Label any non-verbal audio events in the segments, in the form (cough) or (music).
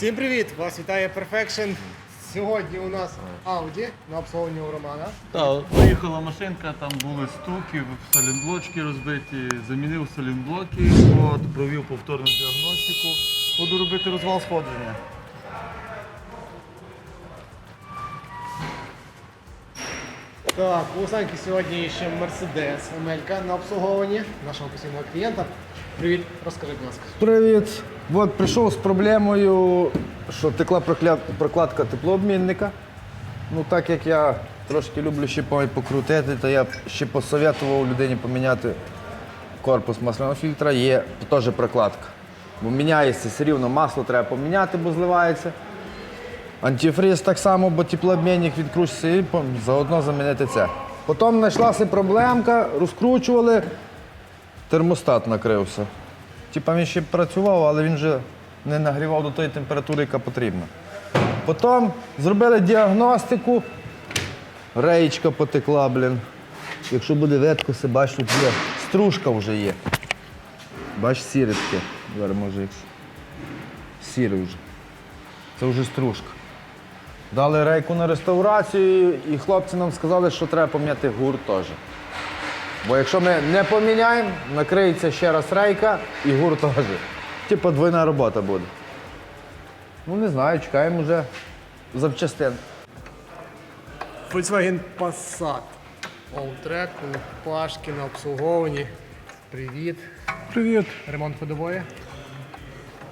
Всім привіт! Вас вітає Perfection. Сьогодні у нас Audi на обслуговуванні у Романа. Так, виїхала машинка, там були стуки, салінблочки розбиті, замінив салінблоки, от, провів повторну діагностику. Буду робити розвал сходження. Так, у Саньки сьогодні ще Mercedes Емелька на обслуговуванні нашого постійного клієнта. Привіт, розкажи, будь ласка. Привіт. От прийшов з проблемою, що текла прокладка теплообмінника. Ну, так як я трошки люблю ще по- покрутити, то я ще посоветував людині поміняти корпус масляного фільтра, є теж прокладка. Бо міняється все рівно, масло треба поміняти, бо зливається. Антифриз так само, бо теплообмінник відкручується і заодно замінити це. Потім знайшлася проблемка, розкручували, термостат накрився. Типа він ще працював, але він вже не нагрівав до тої температури, яка потрібна. Потім зробили діагностику, реєчка потекла, блін. Якщо буде веткоси, бач, тут є. Стружка вже є. Бач, сіре таке. Зараз може якщо. Сіре вже. Це вже стружка. Дали рейку на реставрацію, і хлопці нам сказали, що треба поміняти гурт теж. Бо якщо ми не поміняємо, накриється ще раз рейка і гурт теж. Типа двойна робота буде. Ну не знаю, чекаємо вже запчастин. Volkswagen Passat. У Пашки на обслуговуванні. Привіт. Привіт. Ремонт ходової.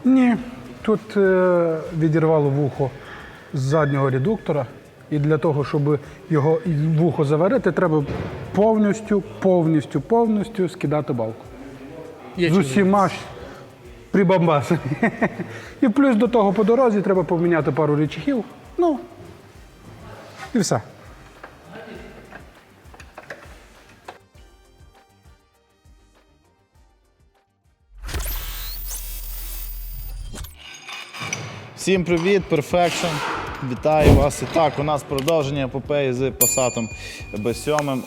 Ні. Тут е, відірвало вухо з заднього редуктора. І для того, щоб його вухо заварити, треба повністю, повністю, повністю скидати балку. Є З усіма ж прибамбасами. І плюс до того по дорозі треба поміняти пару речахів. Ну, і все. Всім привіт, Perfection. Вітаю вас. І так, у нас продовження епопеї з Passat B7 е,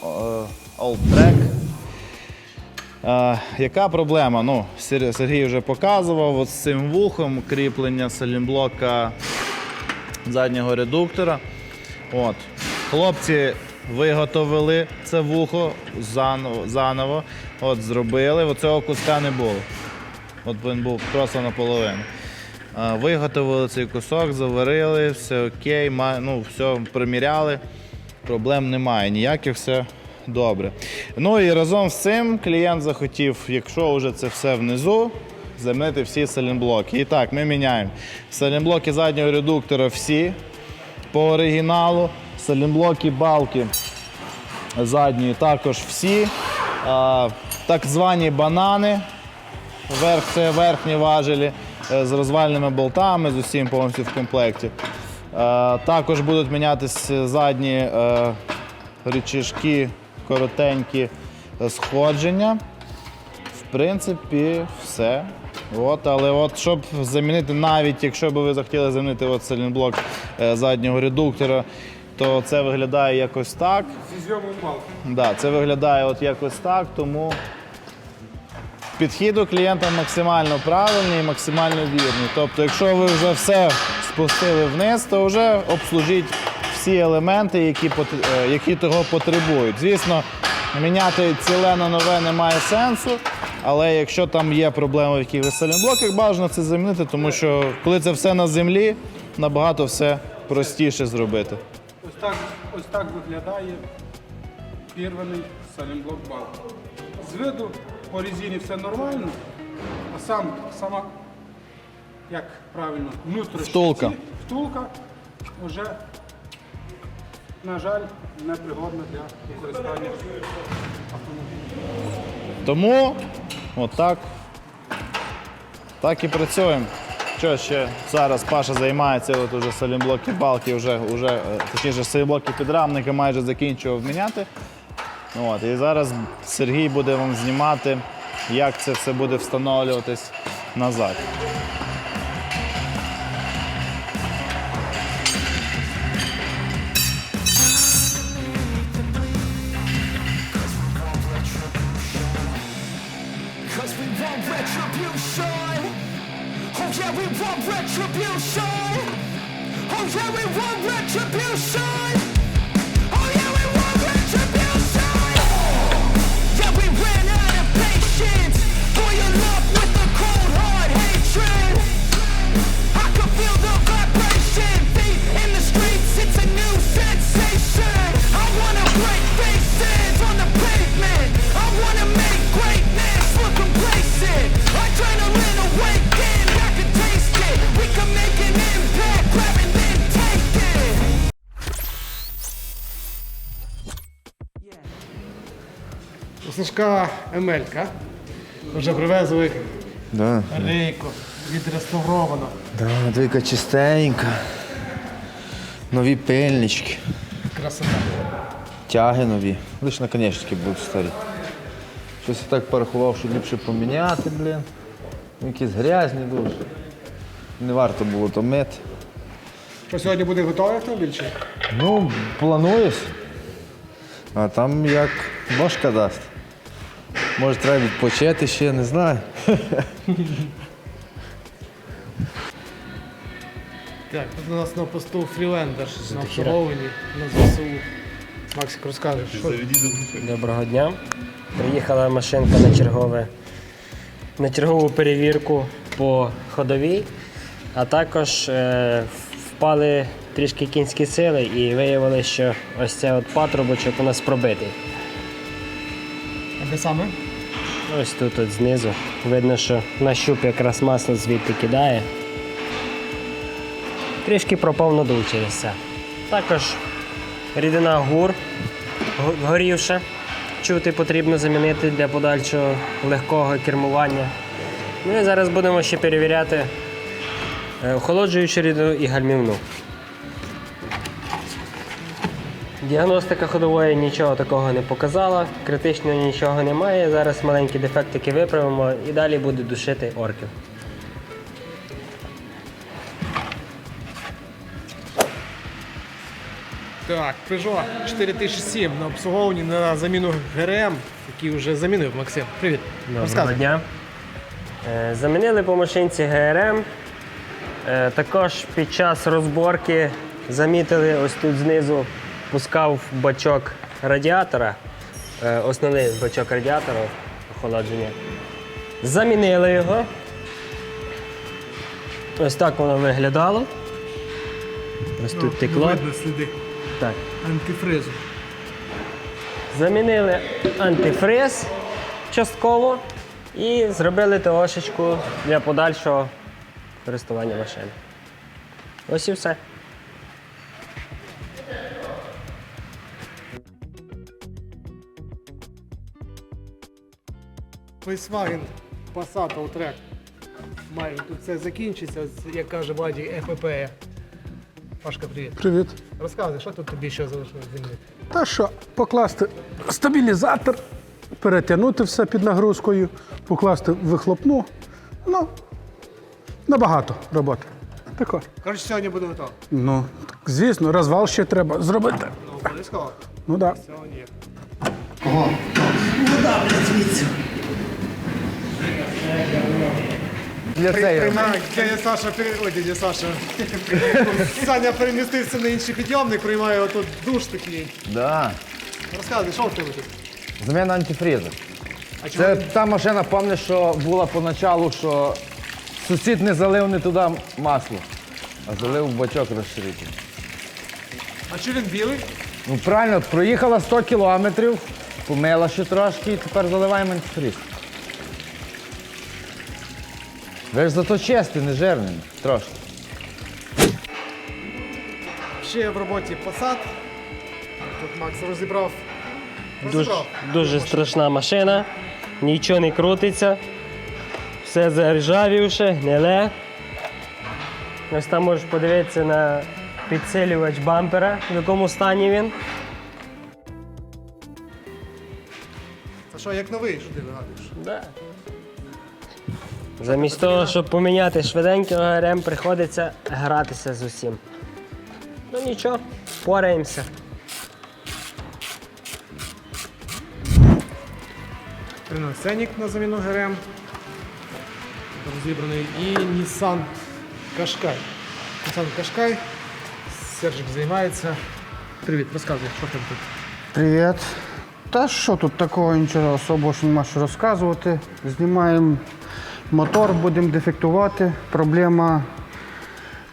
All Track. Е, яка проблема? Ну, Сергій вже показував з цим вухом кріплення салімблока заднього редуктора. От. Хлопці виготовили це вухо заново. От, зробили. Оцього куска не було. От він був просто наполовину. Виготовили цей кусок, заварили, все окей, ну, все приміряли. Проблем немає, ніяких все добре. Ну і разом з цим клієнт захотів, якщо вже це все внизу, замінити всі салінблоки. І так, ми міняємо. Салінблоки заднього редуктора всі по оригіналу. Салінблоки балки задньої також всі. Так звані банани. Верх це верхні важелі з розвальними болтами, з усім повністю в комплекті. Е, Також будуть мінятися задні е, рычажки, коротенькі е, сходження. В принципі, все. От, але от, щоб замінити, навіть якщо б ви захотіли замінити от салінблок е, заднього редуктора, то це виглядає якось так. Зі зйомом балки. Да, це виглядає от якось так, тому підхід до клієнта максимально правильний і максимально вірний. Тобто, якщо ви вже все спустили вниз, то вже обслужіть всі елементи, які, е, які того потребують. Звісно, міняти ціле на нове немає сенсу, але якщо там є проблеми в якихось салінблоках, бажано це замінити, тому що коли це все на землі, набагато все простіше зробити. Ось так, ось так виглядає пірваний салімблок балки. З виду по резині все нормально, а сам, сама, як правильно, внутрішня Втулка. ці- втулка вже, на жаль, непригодна для використання автомобіля. Тому отак. Так і працюємо. Що ще зараз Паша займається, от уже салімблоки балки, вже, вже, е, точніше, салімблоки підрамника майже закінчував міняти. От, і зараз Сергій буде вам знімати, як це все буде встановлюватись назад. Retribution. Oh, yeah, we want retribution. У Емелька. Вже привезли Да. рейку відреставровано. Да, двійка чистенька. Нові пильнички. Красота. Тяги нові. Лиш наконечники будуть старі. Щось я так порахував, що ліпше поміняти, блін. Ну, Якісь грязні дуже. Не варто було то мити. Що сьогодні буде готовий автомобіль? Чи? Ну, плануєш. А там як бошка дасть. Може, треба відпочити ще, не знаю. Так, тут у нас на посту фрілендер на обслуговуванні на ЗСУ. Максик, розкажеш, що Доброго дня. Приїхала машинка на чергове на чергову перевірку по ходовій, а також е, впали трішки кінські сили і виявили, що ось цей от патрубочок у нас пробитий. а де саме? Ось тут от знизу. Видно, що на щуп якраз масло звідти кидає. Трішки пропав надув через це. Також рідина гур горівша. Чути потрібно замінити для подальшого легкого кермування. Ну і зараз будемо ще перевіряти е, охолоджуючу рідину і гальмівну. Діагностика ходової нічого такого не показала, критичного нічого немає. Зараз маленькі дефектики виправимо і далі буде душити орків. Так, Peugeot 4007 на обслуговуванні на заміну ГРМ, який вже замінив Максим. Привіт. Доброго дня. Е, Замінили по машинці ГРМ. Е, Також під час розборки замітили ось тут знизу пускав бачок радіатора, е, основний бачок радіатора охолодження. Замінили його. Ось так воно виглядало. Ось тут текло. Видно сліди Так. антифризу. Замінили антифриз частково і зробили ТОшечку для подальшого користування машини. Ось і все. Volkswagen Passat Alltrack. Майже тут все закінчиться, як каже Владі, епопея. Пашка, привіт. Привіт. Розказуй, що тут тобі ще залишилось змінити? Та що, покласти стабілізатор, перетягнути все під нагрузкою, покласти вихлопну. Ну, набагато роботи. Тако. Коротше, сьогодні буде готово. Ну, так, звісно, розвал ще треба зробити. Ну, обов'язково. Ну так. Да. Сьогодні є. Для. Приймає дядя Саша, пере- ой, дядя Саша. (laughs) Саня перемістився на інший підйомник, приймає отут душ такий. Да. Розказуй, що в тебе тут? Заміна антифрізу. А Це він- та машина, пам'ятаєш, що була поначалу, що сусід не залив не туди масло, а залив в бачок розширитель. а чого він білий? Ну правильно, проїхала 100 кілометрів, помила ще трошки і тепер заливаємо антифріз. Ви ж зато чистий, не жирний, трошки. Ще в роботі Passat. Тут Макс розібрав. Дуже, Розібрав. дуже страшна машина, нічого не крутиться, все заржавівше, гниле. Ось там можеш подивитися на підсилювач бампера, в якому стані він. Це що, як новий, що ти вигадуєш? Да. Замість того, щоб поміняти швиденького ГРМ, приходиться гратися з усім. Ну нічого, впораємося. Рено Сенік на заміну ГРМ. розібраний. І Nissan Qashqai. Nissan Qashqai. Сержик займається. Привіт, розказуй, що там тут? Привіт. Та що тут такого нічого особого що нема що розказувати. Знімаємо мотор, будемо дефектувати. Проблема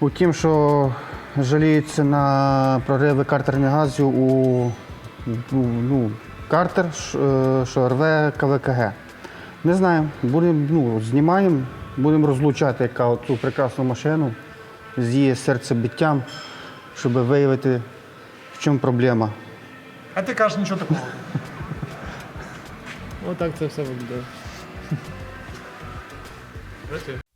у тім, що жаліються на прориви картерних газів у, у ну, картер, е, що рве КВКГ. Не знаю, будемо, ну, знімаємо, будемо розлучати яка цю прекрасну машину з її серцебиттям, щоб виявити, в чому проблема. А ти кажеш нічого такого. Отак це все виглядає. that's.